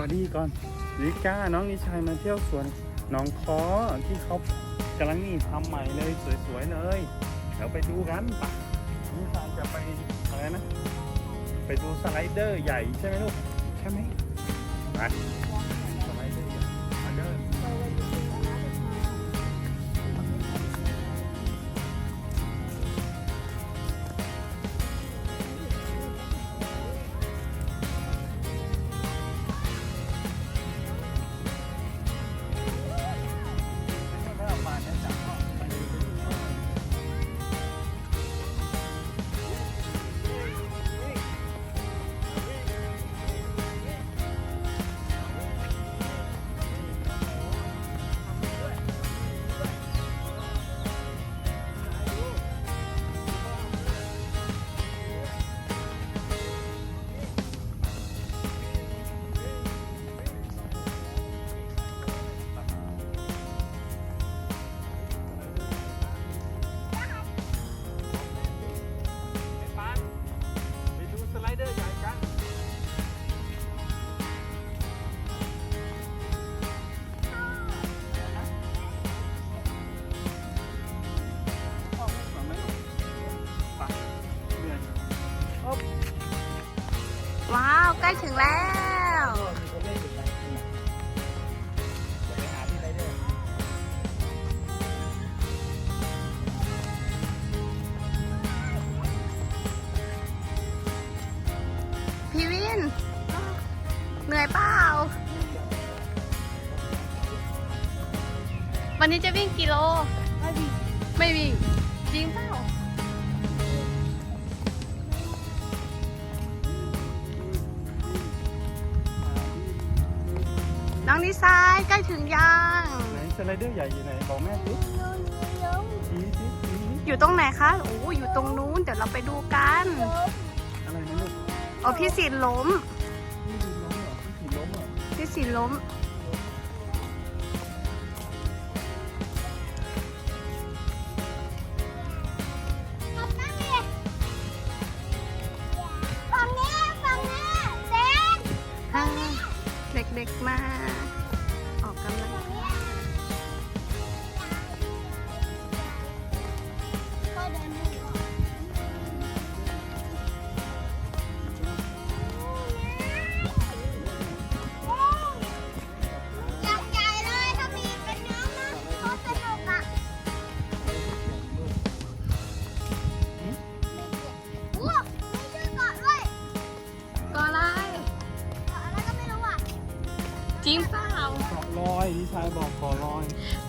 วัสดีก่อนลิก้าน้องนิชัยมาเที่ยวสวนหนองคอที่เขากำลังนี่ทำใหม่เลยสวยๆเลยเดี๋ยวไปดูกันปะนิชัยจะไปอะไรนะ ไปดูสไลเดอร์ใหญ่ใช่ไหมลูก ใช่ไหมไป ไรเดอร์พี่วิน เหนื่อยเปล่า วันนี้จะวิ่งกี่โล ไม่วิ่งจริงเปล่า องนิสายใกล้ถึงยังไหนสไลเดอร์ใหญ่อยู่ไหนบอกแม่สิชี้สิชี้อยู่ตรงไหนคะโอ้อยู่ตรงนู้นเดี๋ยวเราไปดูกันอะไรนะลูกโอ้พี่สินล้มนี่ดูล้มเหรอพี่ขี่ล้มเหรอพี่สินล้มฝั่งนี้ฝั่งนี้เซนอ่าเด็กๆมา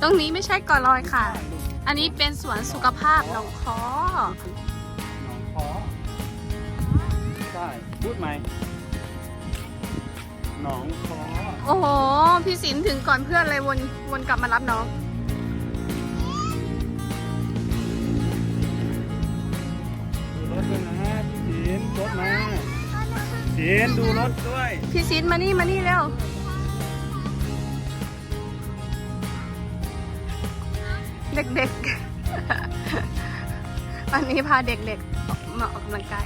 รงนี้ไม่ใช่เกาะลอยค่ะใช่ลูกอันนี้เป็นสวนสุขภาพหนองคอหนองคอใช่พูดไหมหนองคอโอ้โห พี่สินถึงก่อนเพื่อนเลยวนวนกลับมารับน้อง ดูรถด้วยนะพี่ศินรถมาศินดูรถด้วย พี่สินมานี่มานี่เร็ว เด็กๆอันนี้พาเด็กๆ มาออกกำลังกาย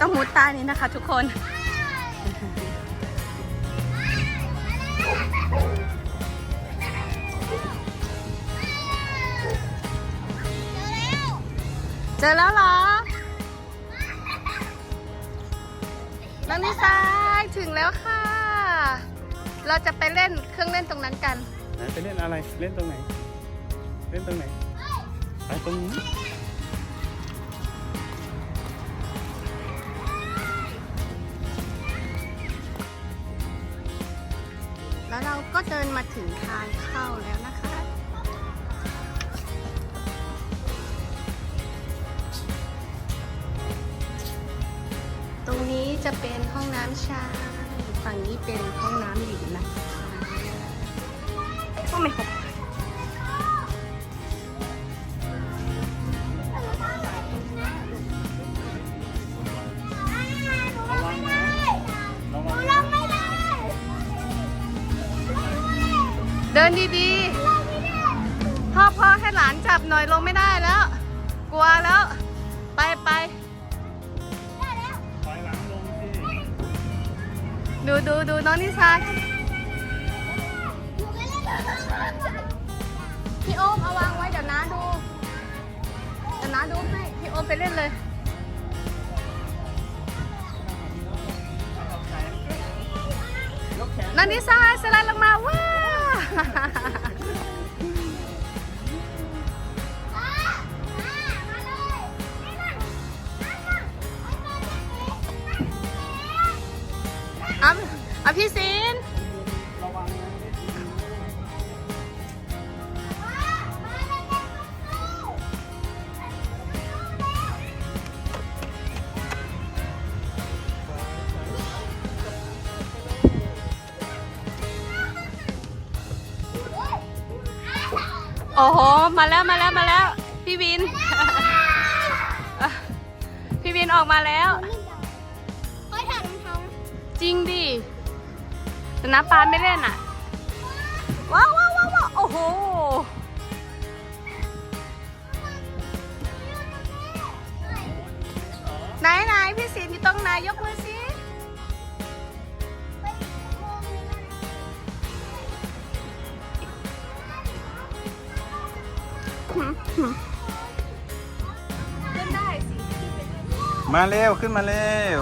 ต้องมุดใต้นี้นะคะ ทุกคนเจอแล้วเหรอน้องนิสายถึงแล้วค่ะ เราจะไปเล่นเครื่องเล่นตรงนั้นกันไหนไปเล่นอะไร เล่นตรงไหน เล่นตรงไหน ไปตรงนี้ เดินมาถึงทางเข้าแล้วนะคะ ตรงนี้จะเป็นห้องน้ำชายฝั่งนี้เป็นห้องน้ำหญิงนะคะก็ไม่หก เดินดีๆ พ่อพ่อให้หลานจับหน่อยลงไม่ได้แล้ว กลัวแล้ว ไปไปถอยหลังลงสิดูดูดูน้องนิชาพี่โอมเอาวางไว้เดี๋ยวน้าดูเดี๋ยวน้าดูให้พี่โอมไปเล่นเลยนน้องนิชาสไลด์ลงมาว้า อะอาพี่ซิน อ้โห มาแล้วมาแล้วมาแล้ว พี่วิน พี่วินออกมาแล้วเฮ้ยถ่ายรองเท้าจริงดิแต่น้ำปลาไม่เล่นอะว้าวว้าวว้าวว้าวโอ้โห ไหนไหนพี่ศิลป์อยู่ตรงไหนยกมือสิ มาเร็วขึ้นมาเร็ว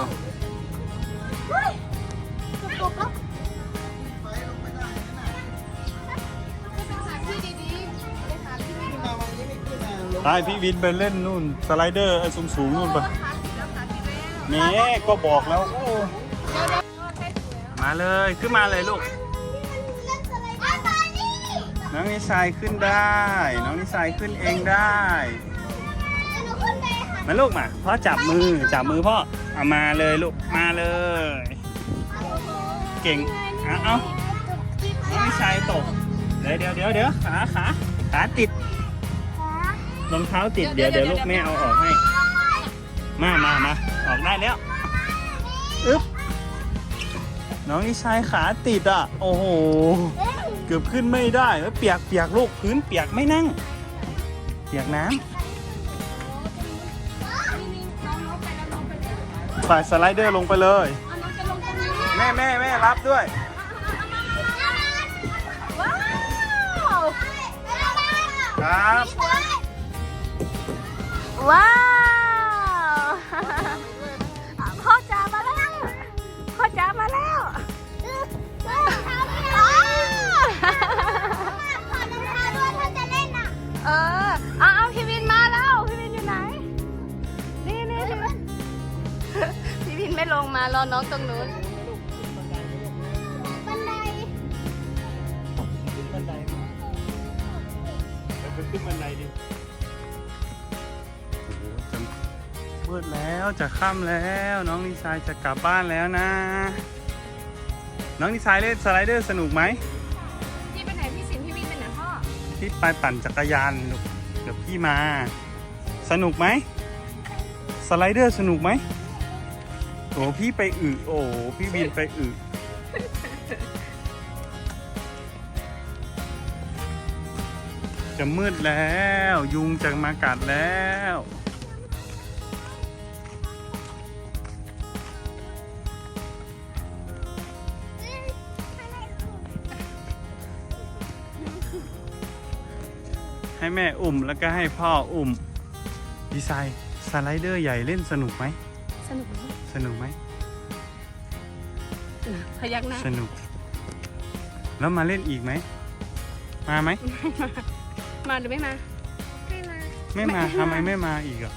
ตกแล้วพี่ดีๆไปหาพี่วินไปพี่วินไปเล่นนู่นสไลเดอร์ไอ้สูงสูงๆนู่นปะแหม่ก็บอกแล้วโอ้มาเลยขึ้นมาเลยลูกเล่นสไลเดอร์ตอนนี้น้องนิชายขึ้นได้ น้องนิชายขึ้นเองได้ มาลูกมาพ่อจับมือจับมือพ่อเอามาเลยลูกมาเลย เก่งเอาเอาน้องชายตกเดี๋ยวเดี๋ยวเดี๋ยวเดี๋ยวขาขาขาติดรองเท้าติดเดี๋ยวเดี๋ยวลูกแม่เอาออกให้ มามามาออกได้แล้วอึ๊บน้องนิชายขาติดอะ โอ้โห เกือบขึ้นไม่ได้แล้วเปียกเปียกลูกพื้นเปียกไม่นั่ง เปียกน้ำ ฝ่ายสไลเดอร์ลงไปเลยแม่แม่แม่รับด้วย ว้าวครับ ว้า มารอน้องตรงนู้นขึ้นบันไดไปขึ้นบันไดดิโอ้โหจะมืดแล้วจะค่ำแล้ว น้องนิชายจะกลับบ้านแล้วนะ น้องนิชายเล่นสไลเดอร์สนุกไหมพี่ไปไหนพี่สินพี่วินไปไหนพ่อที่ไปปั่นจักรยานลูกเดี๋ยวพี่มา สนุกไหมสไลเดอร์สนุกไหม โอ้พี่ไปอึโอ้พี่บินไปอึจะมืดแล้ว ยุงจะมากัดแล้ว ให้แม่อุ้มแล้วก็ให้พ่ออุ้มดีไซน์สไลเดอร์ใหญ่เล่นสนุกไหม สนุกไหมสนุกไหมพยักหน้าสนุก แล้วมาเล่นอีกไหม มาไหม มาหรือไม่มาให้มา ไม่มาทำไมไม่มาอีกอะ